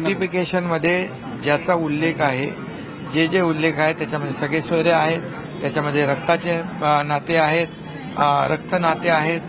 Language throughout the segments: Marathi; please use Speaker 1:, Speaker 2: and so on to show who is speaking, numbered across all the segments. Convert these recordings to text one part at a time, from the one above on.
Speaker 1: नोटिफिकेशनमध्ये ज्याचा उल्लेख आहे जे जे उल्लेख आहे त्याच्यामध्ये सगळे सोयरे आहेत त्याच्यामध्ये रक्ताचे नाते आहेत रक्त नाते आहेत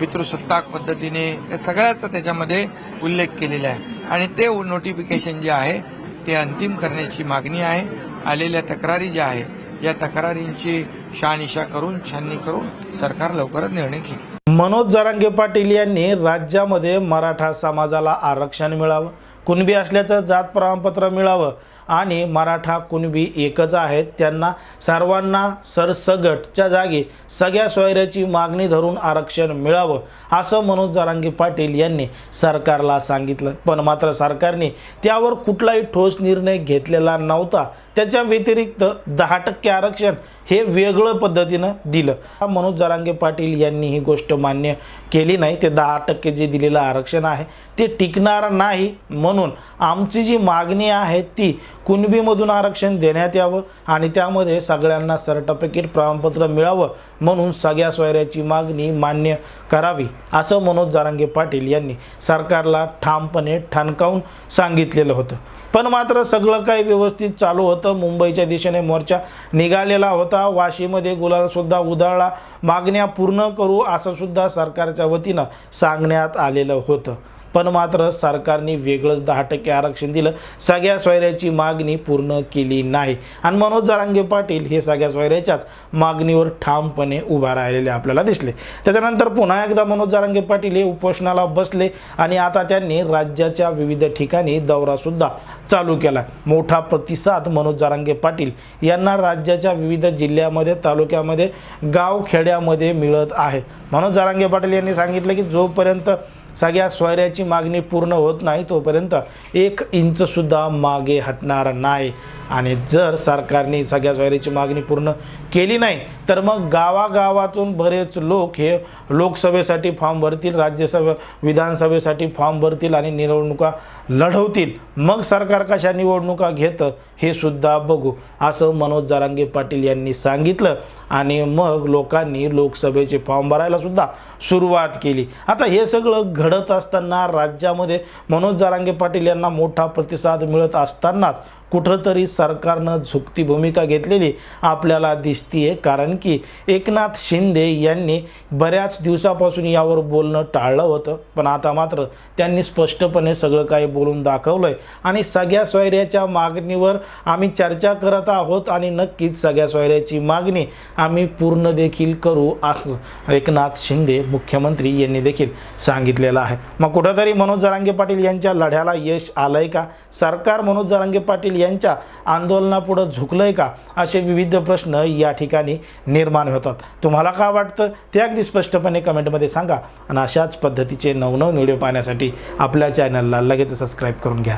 Speaker 1: पितृसत्ताक पद्धतीने या सगळ्याचा त्याच्यामध्ये उल्लेख केलेला आहे. आणि ते नोटिफिकेशन जे आहे ते अंतिम करण्याची मागणी आहे. आलेल्या तक्रारी ज्या आहेत या तक्रारींची शहानिशा करून छाननी करून सरकार लवकरच निर्णय घेईल.
Speaker 2: मनोज जरांगे पाटील यांनी राज्यामध्ये मराठा समाजाला आरक्षण मिळावं कुणबी असल्याचं जात प्रमाणपत्र मिळावं आणि मराठा कुणबी एकच आहेत. त्यांना सर्वांना सरसगटच्या जागी सगळ्या सोयऱ्याची मागणी धरून आरक्षण मिळावं असं मनोज जरांगे पाटील यांनी सरकारला सांगितलं. पण मात्र सरकारने त्यावर कुठलाही ठोस निर्णय घेतलेला नव्हता. त्याच्या व्यतिरिक्त दहा टक्के आरक्षण हे वेगळं पद्धतीनं दिलं. मनोज जरांगे पाटील यांनी ही गोष्ट मान्य केली नाही. ते दहा टक्के जे दिलेलं आरक्षण आहे ते टिकणार नाही म्हणून आमची जी मागणी आहे ती कुणबीमधून आरक्षण देण्यात यावं आणि त्यामध्ये सगळ्यांना सर्टिफिकेट प्रमाणपत्र मिळावं म्हणून सगळ्या सोयऱ्याची मागणी मान्य करावी असं मनोज जारांगे पाटील यांनी सरकारला ठामपणे ठणकावून सांगितलेलं होतं. पण मात्र सगळं काही व्यवस्थित चालू होतं. मुंबईच्या दिशेने मोर्चा निघालेला होता. वाशीमध्ये गुलालसुद्धा उधळला. मागण्या पूर्ण करू असंसुद्धा सरकारच्या वतीनं सांगण्यात आलेलं होतं. पण मात्र सरकारने वेगळंच दहा टक्के आरक्षण दिलं. सगळ्या सोयऱ्याची मागणी पूर्ण केली नाही. आणि मनोज जरांगे पाटील हे सगळ्या सोयऱ्याच्याच मागणीवर ठामपणे उभा राहिलेले आपल्याला दिसले. त्याच्यानंतर पुन्हा एकदा मनोज जरांगे पाटील हे उपोषणाला बसले आणि आता त्यांनी राज्याच्या विविध ठिकाणी दौरासुद्धा चालू केला. मोठा प्रतिसाद मनोज जरांगे पाटील यांना राज्याच्या विविध जिल्ह्यामध्ये तालुक्यामध्ये गाव खेड्यामध्ये मिळत आहे. मनोज जरांगे पाटील यांनी सांगितलं की जोपर्यंत सगळ्या सोयऱ्याची मागणी पूर्ण होत नाही तोपर्यंत एक इंचसुद्धा मागे हटणार नाही. आणि जर सरकारने सगळ्या सोयऱ्याची मागणी पूर्ण केली नाही तर मग गावागावातून बरेच लोक हे लोकसभेसाठी फॉर्म भरतील राज्यसभा विधानसभेसाठी फॉर्म भरतील आणि निवडणुका लढवतील. मग सरकार कशा निवडणुका घेतं हे सुद्धा बघू असं मनोज जारांगे पाटील यांनी सांगितलं. आणि मग लोकांनी लोकसभेचे फॉर्म भरायला सुद्धा सुरुवात केली. आता हे सगळं घडत असताना राज्यामध्ये मनोज जारांगे पाटील यांना मोठा प्रतिसाद मिळत असतानाच कुठंतरी सरकारनं झुकती भूमिका घेतलेली आपल्याला दिसतीये. कारण की एकनाथ शिंदे यांनी बऱ्याच दिवसापासून यावर बोलणं टाळलं होतं. पण आता मात्र त्यांनी स्पष्टपणे सगळं काही बोलून दाखवलं आहे आणि सगळ्या सोयऱ्याच्या मागणीवर आम्ही चर्चा करत आहोत आणि नक्कीच सगळ्या सोयऱ्याची मागणी आम्ही पूर्ण देखील करू असं एकनाथ शिंदे मुख्यमंत्री यांनी देखील सांगितलेलं आहे. मग कुठंतरी मनोज जरांगे पाटील यांच्या लढ्याला यश आलं आहे का? सरकार मनोज जरांगे पाटील यांच्या आंदोलनापुढं झुकलंय का? असे विविध प्रश्न या ठिकाणी निर्माण होतात. तुम्हाला का वाटतं? ते अगदी स्पष्टपणे कमेंटमध्ये सांगा. आणि अशाच पद्धतीचे नवनव व्हिडिओ पाहण्यासाठी आपल्या चॅनलला लगेच सबस्क्राईब करून घ्या.